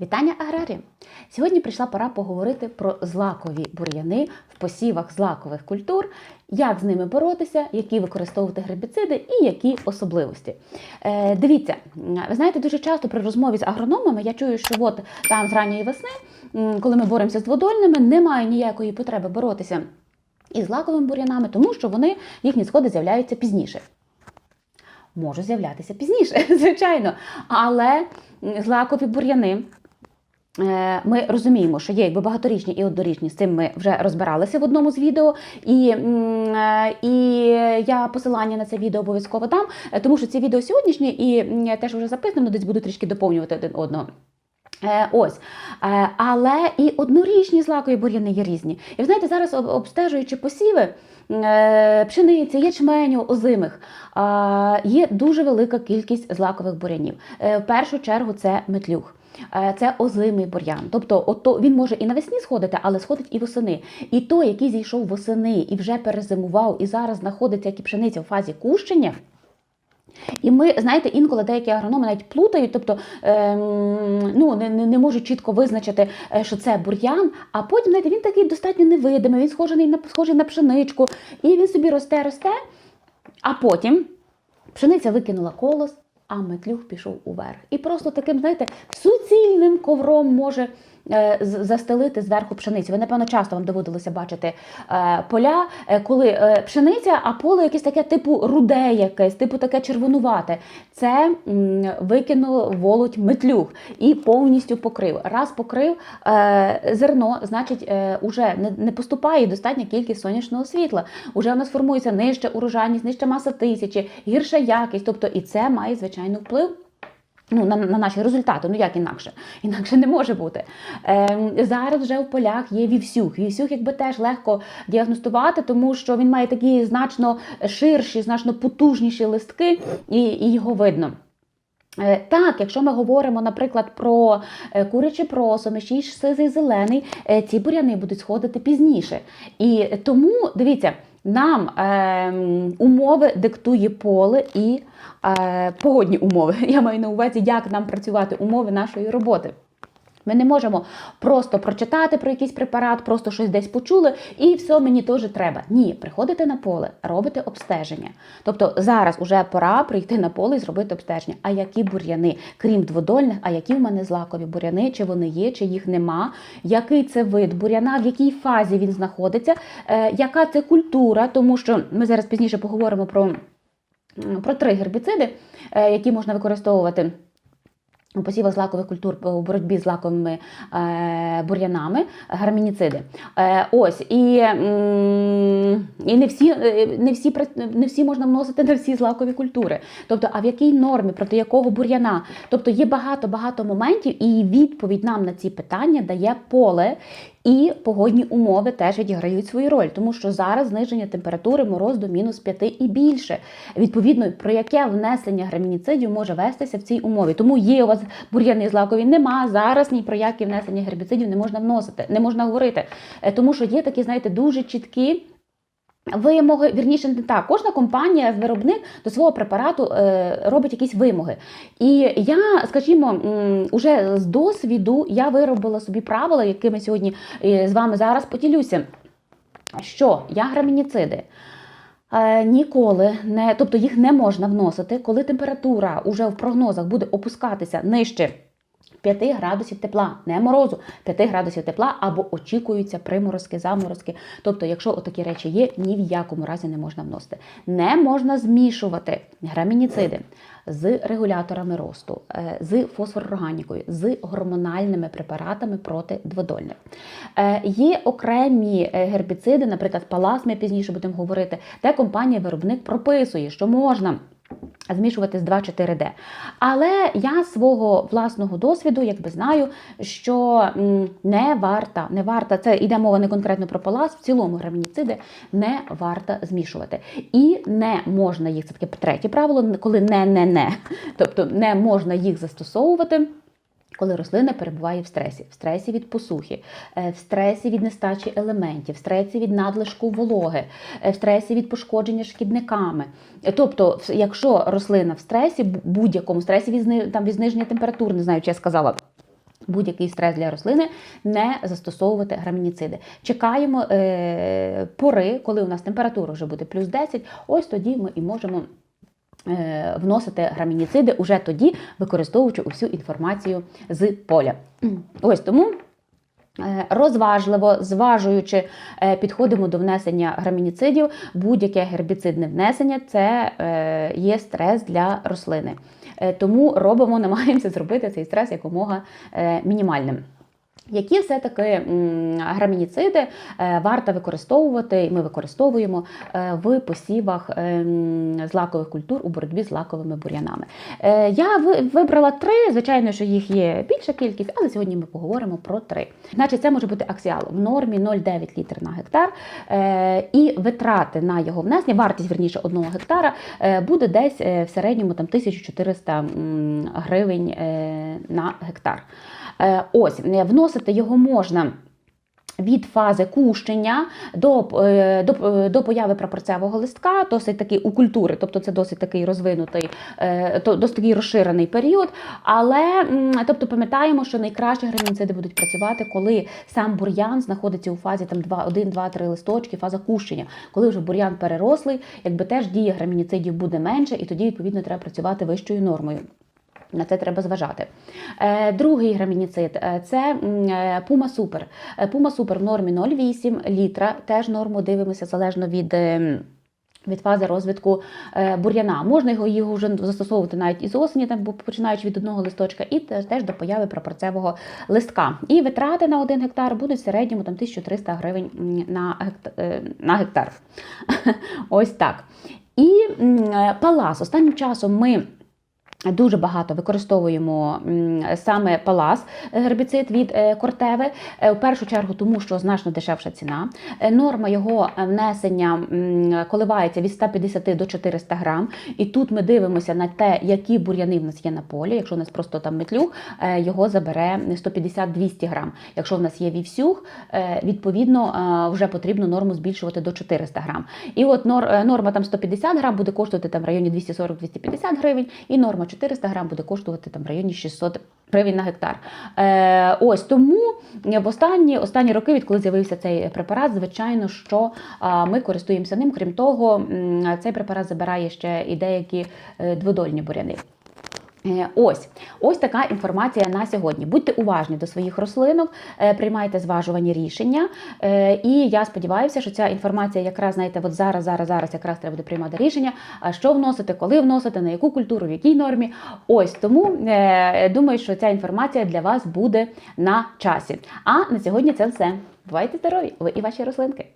Вітання аграрії! Сьогодні прийшла пора поговорити про злакові бур'яни в посівах злакових культур, як з ними боротися, які використовувати гербіциди і які особливості. Е, дивіться, ви знаєте, дуже часто при розмові з агрономами я чую, що от там з ранньої весни, коли ми боремося з дводольними, немає ніякої потреби боротися із злаковими бур'янами, тому що вони їхні сходи з'являються пізніше. Можуть з'являтися пізніше, звичайно. Але злакові бур'яни. Е, Ми розуміємо, що є якби багаторічні і однорічні, з цим ми вже розбиралися в одному з відео, і, е, і я посилання на це відео обов'язково дам, е, тому що ці відео сьогоднішні і теж вже записано, десь буду трішки доповнювати один одного. Е, Ось, Е, але і однорічні злакові бур'яни є різні. І ви знаєте, зараз обстежуючи посіви е, пшениці, ячменю, озимих, є дуже велика кількість злакових бур'янів. В першу чергу це метлюг. Е, Це озимий бур'ян. Тобто, ото він може і навесні сходити, але сходить і восени. І той, який зійшов восени і вже перезимував, і зараз знаходиться як і пшениця в фазі кущення. І ми, знаєте, інколи деякі агрономи навіть плутають, тобто ем, ну, не, не, не можуть чітко визначити, е, що це бур'ян, а потім, знаєте, він такий достатньо невидимий, він схожий на, схожий на пшеничку, і він собі росте, росте, а потім пшениця викинула колос, а метлюг пішов уверх. І просто таким, знаєте, суцільним ковром може застелити зверху пшеницю. Ви, напевно, часто вам доводилося бачити е, поля, е, коли е, пшениця, а поле якесь таке типу руде, якесь, типу таке червонувате. Це м, викинув володь метлюг і повністю покрив. Раз покрив е, зерно, значить, е, уже не поступає достатня кількість сонячного світла. Уже у нас формується нижча урожайність, нижча маса тисячі, гірша якість. Тобто і це має звичайно вплив. Ну, на, на наші результати, ну як інакше? Інакше не може бути. Ем, зараз вже в полях є вівсюх. Вівсюх, якби теж легко діагностувати, тому що він має такі значно ширші, значно потужніші листки, і, і його видно. Е, Так, якщо ми говоримо, наприклад, про е, куряче просо, мещій сизий зелений, е, ці буряни будуть сходити пізніше. І тому, дивіться, нам е, умови диктує поле і е, погодні умови. Я маю на увазі, як нам працювати умови нашої роботи. Ми не можемо просто прочитати про якийсь препарат, просто щось десь почули, і все мені теж треба. Ні, приходите на поле, робите обстеження. Тобто зараз уже пора прийти на поле і зробити обстеження. А які бур'яни, крім дводольних, а які в мене злакові бур'яни, чи вони є, чи їх нема, який це вид бур'яна, в якій фазі він знаходиться, е, яка це культура, тому що ми зараз пізніше поговоримо про, про три гербіциди, е, які можна використовувати. У посівах злакових культур у боротьбі з лаковими е, бур'янами гармініциди. Е, ось і, і не всі, е, не, всі, не всі можна вносити на всі злакові культури. Тобто, а в якій нормі, проти якого бур'яна? Тобто є багато-багато моментів, і відповідь нам на ці питання дає поле. І погодні умови теж відіграють свою роль, тому що зараз зниження температури мороз до мінус 5 і більше. Відповідно, про яке внесення гербіцидів може вестися в цій умові. Тому є у вас бур'яни злакові, нема зараз ні про які внесення гербіцидів не можна вносити, не можна говорити. Е, Тому що є такі, знаєте, дуже чіткі. Вимоги, вірніше, не так. Кожна компанія, виробник до свого препарату е, робить якісь вимоги. І я, скажімо, уже з досвіду я виробила собі правила, якими сьогодні е, з вами зараз поділюся. Що я грамініциди е, ніколи не, тобто їх не можна вносити, коли температура уже в прогнозах буде опускатися нижче. 5 градусів тепла, не морозу, 5 градусів тепла або очікуються приморозки, заморозки. Тобто, якщо отакі речі є, ні в якому разі не можна вносити. Не можна змішувати грамініциди з регуляторами росту, е, з фосфорорганікою, з гормональними препаратами проти дводольних. Е, Є окремі е, гербіциди, наприклад, палас, ми пізніше будемо говорити, де компанія-виробник прописує, що можна змішувати з 2-4D. Але я свого власного досвіду якби знаю, що не варта, не варта, це йде мова не конкретно про палас, в цілому грамініциди не варта змішувати. І не можна їх, це таке третє правило, коли не, не, не. Тобто не можна їх застосовувати. Коли рослина перебуває в стресі, в стресі від посухи, е, в стресі від нестачі елементів, в стресі від надлишку вологи, е, в стресі від пошкодження шкідниками. Тобто, якщо рослина в стресі, бу- будь-якому стресі від, там, від зниження температури, не знаю, чи я сказала. Будь-який стрес для рослини не застосовувати грамініциди. Чекаємо е, пори, коли у нас температура вже буде плюс 10, ось тоді ми і можемо вносити грамініциди уже тоді, використовуючи усю інформацію з поля. Ось тому. Е, Розважливо, зважуючи, е, підходимо до внесення грамініцидів. Будь-яке гербіцидне внесення це е, є стрес для рослини. Е, Тому робимо, намагаємося зробити цей стрес якомога е, мінімальним. Які все-таки грамініциди е, варто використовувати, і ми використовуємо е, в посівах е, злакових культур у боротьбі з лаковими бур'янами? Я вибрала три, звичайно, що їх є більша кількість, але сьогодні ми поговоримо про три. Значить, це може бути аксіал в нормі 0,9 літр на гектар, і витрати на його внесення, вартість верніше одного гектара буде десь в середньому там 1400 гривень на гектар. Е, Ось е, вносити його можна. Від фази кущення до, е, до, до появи прапорцевого листка, досить такий у культури, тобто це досить такий розвинутий, досить такий розширений період. Але тобто пам'ятаємо, що найкраще гербіциди будуть працювати, коли сам бур'ян знаходиться у фазі там 2, 1, 2, 3 листочки, фаза кущення. Коли вже бур'ян перерослий, якби теж дія грамініцидів буде менше, і тоді відповідно треба працювати вищою нормою. На це треба зважати. Е, другий грамініцид е, це Super. Е, Puma Super в нормі 0,8 літра. Теж норму дивимося залежно від. е, від фази розвитку бур'яна. Можна його, його вже застосовувати навіть із осені, там, починаючи від одного листочка, і теж до появи прапорцевого листка. І витрати на один гектар будуть в середньому там, 1300 гривень на гектар. На гектар. Ось так. І палас. Останнім часом ми. Дуже багато використовуємо саме палас е, гербіцид від е, кортеви. Е, В першу чергу, тому що значно дешевша ціна. Норма його внесення коливається від 150 до 400 грам. І тут ми дивимося на те, які бур'яни в нас є на полі. Якщо у нас просто там метлюг, е, його забере 150-200 грам. Якщо в нас є вівсюг, е, відповідно вже потрібно норму збільшувати до 400 грам. І от норма там 150 грам буде коштувати там в районі 240-250 гривень, і норма 400 грам буде коштувати там в районі 600 гривень на гектар. Е, ось тому в останні, останні роки, відколи з'явився цей препарат, звичайно, що ми користуємося ним. Крім того, цей препарат забирає ще і деякі е, дводольні буряни. Е, Ось ось така інформація на сьогодні. Будьте уважні до своїх рослинок, е, приймайте зважувані рішення. Е, І я сподіваюся, що ця інформація якраз знаєте, от зараз, зараз, зараз якраз треба буде приймати рішення, що вносити, коли вносити, на яку культуру, в якій нормі. Ось тому думаю, що ця інформація для вас буде на часі. А на сьогодні це все. Бувайте здорові! Ви і ваші рослинки.